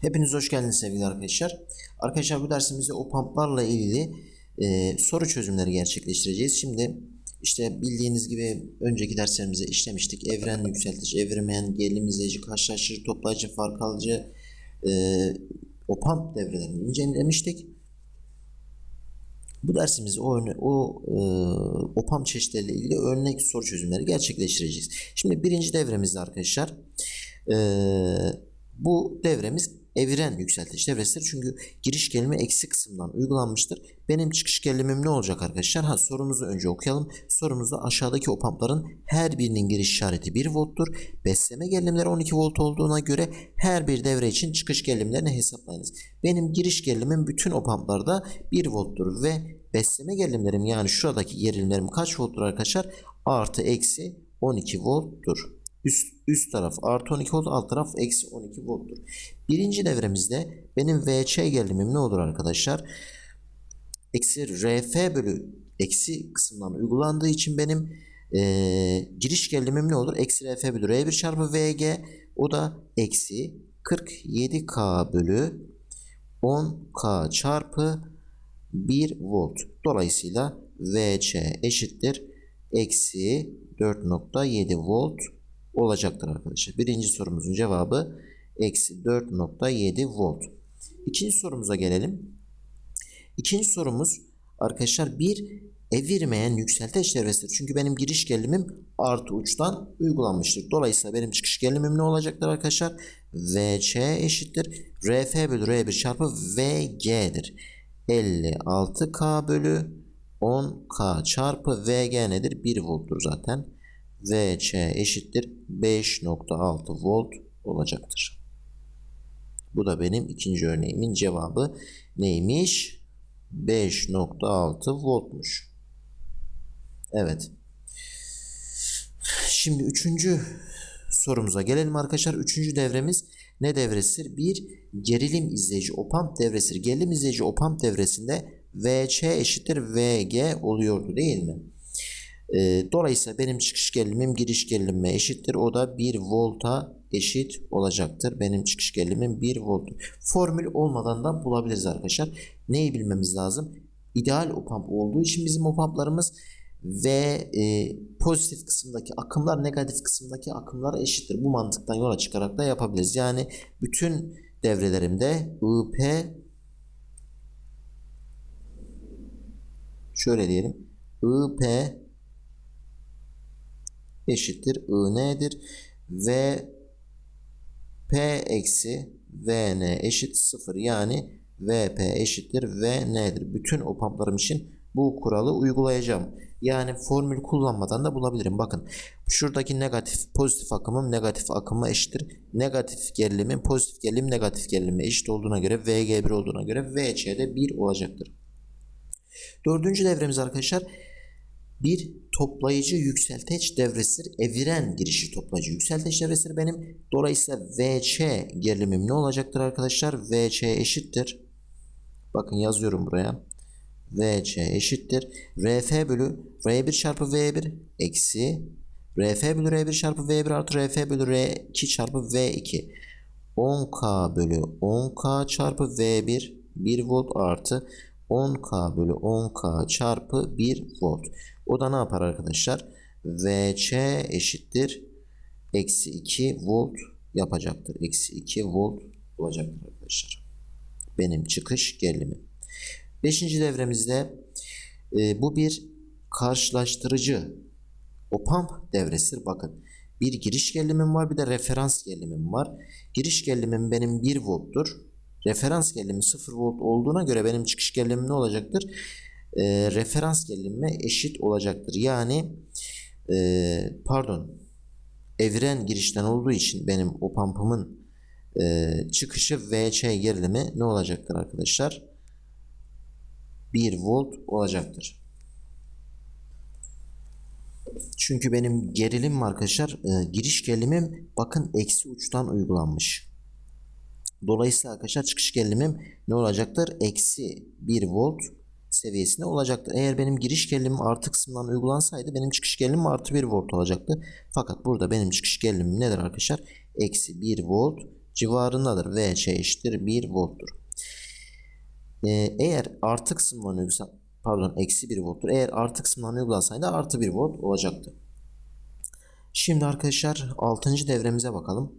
Hepiniz hoş geldiniz sevgili arkadaşlar. Arkadaşlar bu dersimizde o pumplarla ilgili e, soru çözümleri gerçekleştireceğiz. Şimdi işte bildiğiniz gibi önceki derslerimizde işlemiştik. Evren yükseltici, evirmeyen, gerilim izleyici, karşılaştırıcı, toplayıcı, fark alıcı e, o pump devrelerini incelemiştik. Bu dersimizde o, o, e, o pump çeşitleriyle ilgili örnek soru çözümleri gerçekleştireceğiz. Şimdi birinci devremizde arkadaşlar e, bu devremiz eviren yükseltici devresidir. Çünkü giriş gelimi eksi kısımdan uygulanmıştır. Benim çıkış gelimim ne olacak arkadaşlar? Ha sorumuzu önce okuyalım. Sorumuzda aşağıdaki opampların her birinin giriş işareti 1 volttur. Besleme gerilimleri 12 volt olduğuna göre her bir devre için çıkış gerilimlerini hesaplayınız. Benim giriş gerilimim bütün opamplarda 1 volttur ve besleme gerilimlerim yani şuradaki gerilimlerim kaç volttur arkadaşlar? Artı eksi 12 volttur. Üst, üst taraf artı 12 volt, alt taraf eksi 12 volttur. Birinci devremizde benim VC gerilimim ne olur arkadaşlar? Eksi RF bölü eksi kısımdan uygulandığı için benim eee, giriş gerilimim ne olur? Eksi RF bölü R1 çarpı VG o da eksi 47K bölü 10K çarpı 1 volt. Dolayısıyla VC eşittir eksi 4.7 volt olacaktır arkadaşlar. Birinci sorumuzun cevabı eksi 4.7 volt. İkinci sorumuza gelelim. İkinci sorumuz arkadaşlar bir evirmeyen yükselteç devresidir. Çünkü benim giriş gerilimim artı uçtan uygulanmıştır. Dolayısıyla benim çıkış gerilimim ne olacaktır arkadaşlar? VC eşittir. RF bölü R1 çarpı VG'dir. 56K bölü 10K çarpı VG nedir? 1 volttur zaten. VC eşittir 5.6 volt olacaktır. Bu da benim ikinci örneğimin cevabı neymiş? 5.6 voltmuş. Evet. Şimdi üçüncü sorumuza gelelim arkadaşlar. Üçüncü devremiz ne devresidir? Bir gerilim izleyici opamp devresidir. Gerilim izleyici opamp devresinde VC eşittir VG oluyordu değil mi? Ee, dolayısıyla benim çıkış gerilimim giriş gerilimime eşittir. O da 1 volta eşit olacaktır. Benim çıkış gerilimim 1 volt. Formül olmadan da bulabiliriz arkadaşlar. Neyi bilmemiz lazım? İdeal opamp olduğu için bizim opamplarımız ve e, pozitif kısımdaki akımlar negatif kısımdaki akımlara eşittir. Bu mantıktan yola çıkarak da yapabiliriz. Yani bütün devrelerimde IP şöyle diyelim IP eşittir I nedir? Ve P eksi VN eşit 0 yani VP eşittir V nedir? Bütün opamplarım için bu kuralı uygulayacağım. Yani formül kullanmadan da bulabilirim. Bakın şuradaki negatif pozitif akımım negatif akıma eşittir. Negatif gerilimim pozitif gerilim negatif gerilime eşit olduğuna göre VG1 olduğuna göre VC de 1 olacaktır. Dördüncü devremiz arkadaşlar bir toplayıcı yükselteç devresidir. Eviren girişi toplayıcı yükselteç devresidir benim. Dolayısıyla VC gerilimim ne olacaktır arkadaşlar? VC eşittir. Bakın yazıyorum buraya. VC eşittir. RF bölü R1 çarpı V1 eksi RF bölü R1 çarpı V1 artı RF bölü R2 çarpı V2. 10K bölü 10K çarpı V1 1 volt artı 10K bölü 10K çarpı 1 volt. O da ne yapar arkadaşlar? VC eşittir. Eksi 2 volt yapacaktır. Eksi 2 volt olacaktır arkadaşlar. Benim çıkış gerilimim. Beşinci devremizde e, bu bir karşılaştırıcı opamp devresidir. Bakın bir giriş gerilimim var bir de referans gerilimim var. Giriş gerilimim benim 1 volttur. Referans gerilimi 0 volt olduğuna göre benim çıkış gerilimim ne olacaktır? E, referans gerilimime eşit olacaktır. Yani e, pardon evren girişten olduğu için benim opampımın e, çıkışı VC gerilimi ne olacaktır arkadaşlar? 1 volt olacaktır. Çünkü benim gerilim arkadaşlar e, giriş gerilimim bakın eksi uçtan uygulanmış. Dolayısıyla arkadaşlar çıkış gerilimim ne olacaktır? Eksi 1 volt seviyesinde olacaktır. Eğer benim giriş gerilimim artı kısmından uygulansaydı benim çıkış gerilimim artı 1 volt olacaktı. Fakat burada benim çıkış gerilimim nedir arkadaşlar? Eksi 1 volt civarındadır. VC eşittir 1 volttur. Ee, eğer artı kısımdan uygulasa, pardon eksi 1 volttur. Eğer artı kısımdan uygulasaydı artı 1 volt olacaktı. Şimdi arkadaşlar 6. devremize bakalım.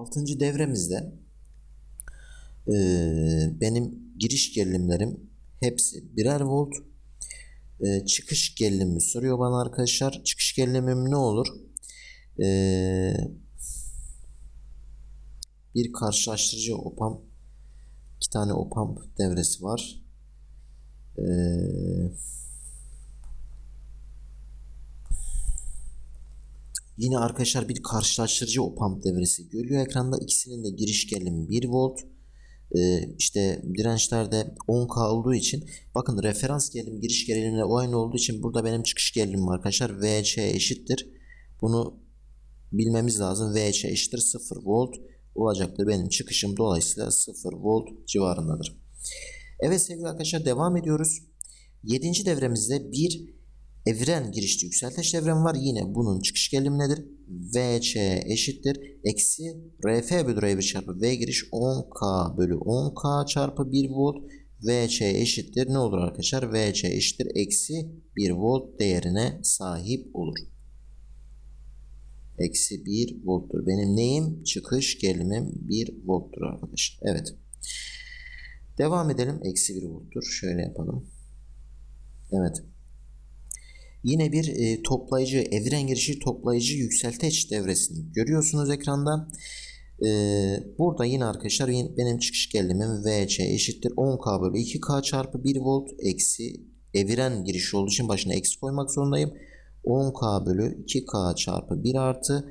6. devremizde ee, benim giriş gerilimlerim hepsi birer volt. Ee, çıkış gerilimimi soruyor bana arkadaşlar. Çıkış gerilimim ne olur? Ee, bir karşılaştırıcı opam iki tane opam devresi var. Ee, yine arkadaşlar bir karşılaştırıcı opamp devresi görüyor ekranda. İkisinin de giriş gerilimi 1 volt. Ee, işte dirençlerde 10K olduğu için bakın referans gerilim giriş gerilimle o aynı olduğu için burada benim çıkış gerilimim arkadaşlar VC eşittir. Bunu bilmemiz lazım. VC eşittir 0 volt olacaktır. Benim çıkışım dolayısıyla 0 volt civarındadır. Evet sevgili arkadaşlar devam ediyoruz. 7. devremizde bir evren girişli yükselteç devrem var. Yine bunun çıkış gerilimi nedir? VC eşittir. Eksi RF bölü R1 çarpı V giriş 10K bölü 10K çarpı 1 volt. VC eşittir. Ne olur arkadaşlar? VC eşittir. Eksi 1 volt değerine sahip olur. Eksi 1 volttur. Benim neyim? Çıkış gerilimim 1 volttur arkadaşlar. Evet. Devam edelim. Eksi 1 volttur. Şöyle yapalım. Evet. Yine bir e, toplayıcı, evren girişi toplayıcı yükselteç devresini görüyorsunuz ekranda. E, burada yine arkadaşlar benim çıkış gerilimim VC eşittir 10K bölü 2K çarpı 1 volt eksi evren girişi olduğu için başına eksi koymak zorundayım. 10K bölü 2K çarpı 1 artı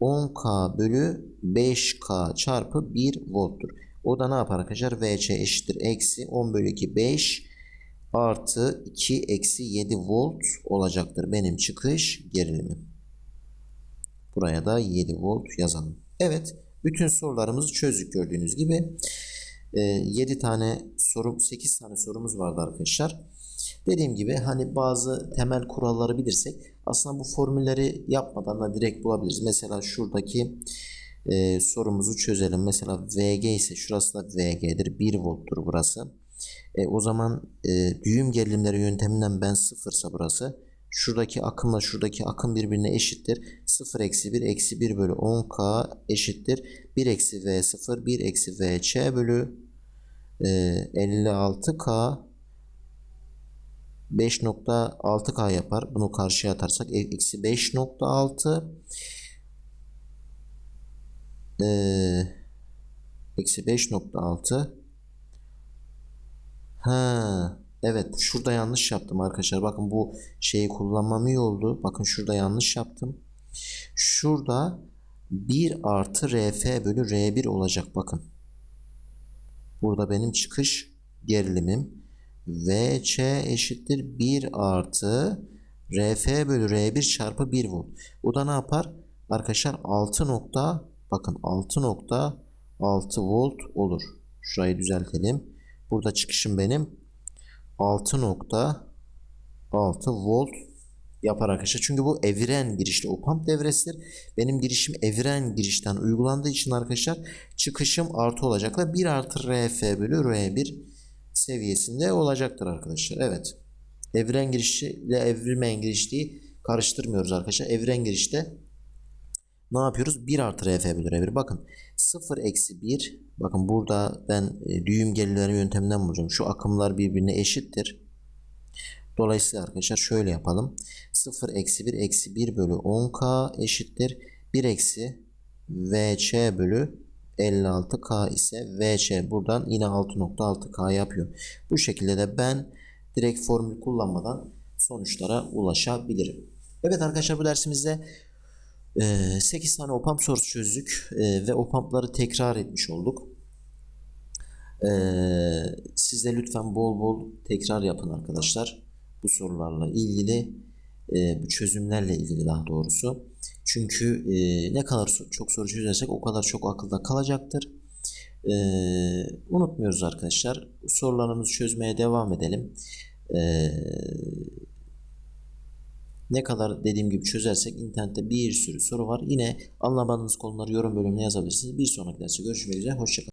10K bölü 5K çarpı 1 volttur. O da ne yapar arkadaşlar? VC eşittir eksi 10 bölü 2 5 artı 2 eksi 7 volt olacaktır benim çıkış gerilimim. Buraya da 7 volt yazalım. Evet bütün sorularımızı çözdük gördüğünüz gibi. 7 tane soru 8 tane sorumuz vardı arkadaşlar. Dediğim gibi hani bazı temel kuralları bilirsek aslında bu formülleri yapmadan da direkt bulabiliriz. Mesela şuradaki e, sorumuzu çözelim. Mesela VG ise şurası da VG'dir. 1 volttur burası. E, o zaman e, düğüm gerilimleri yönteminden ben sıfırsa burası. Şuradaki akımla şuradaki akım birbirine eşittir. 0 eksi 1 eksi 1 bölü 10k eşittir. 1 eksi v 0 1 eksi vc bölü e, 56k 5.6k yapar. Bunu karşıya atarsak e, eksi 5.6 ee, eksi 5.6 Ha, evet şurada yanlış yaptım arkadaşlar. Bakın bu şeyi kullanmam iyi oldu. Bakın şurada yanlış yaptım. Şurada 1 artı RF bölü R1 olacak bakın. Burada benim çıkış gerilimim VC eşittir 1 artı RF bölü R1 çarpı 1 volt. O da ne yapar? Arkadaşlar 6 nokta bakın 6 nokta 6 volt olur. Şurayı düzeltelim. Burada çıkışım benim 6.6 volt yapar arkadaşlar. Çünkü bu evren girişli o pump devresidir. Benim girişim evren girişten uygulandığı için arkadaşlar çıkışım artı olacaklar. 1 artı RF bölü R1 seviyesinde olacaktır arkadaşlar. Evet. Evren girişi ile evrimen girişliği karıştırmıyoruz arkadaşlar. Evren girişte ne yapıyoruz? 1 artı RF bölü R1. Bakın 0 eksi 1. Bakın burada ben e, düğüm gerilimleri yönteminden bulacağım. Şu akımlar birbirine eşittir. Dolayısıyla arkadaşlar şöyle yapalım. 0 eksi 1 eksi 1 bölü 10k eşittir. 1 eksi VC bölü 56k ise VC buradan yine 6.6k yapıyor. Bu şekilde de ben direkt formül kullanmadan sonuçlara ulaşabilirim. Evet arkadaşlar bu dersimizde 8 tane opamp sorusu çözdük ve opampları tekrar etmiş olduk. Siz de lütfen bol bol tekrar yapın arkadaşlar. Bu sorularla ilgili, bu çözümlerle ilgili daha doğrusu. Çünkü ne kadar çok soru çözersek o kadar çok akılda kalacaktır. Unutmuyoruz arkadaşlar. Sorularımızı çözmeye devam edelim. Ne kadar dediğim gibi çözersek internette bir sürü soru var. Yine anlamadığınız konuları yorum bölümüne yazabilirsiniz. Bir sonraki derste görüşmek üzere. Hoşçakalın.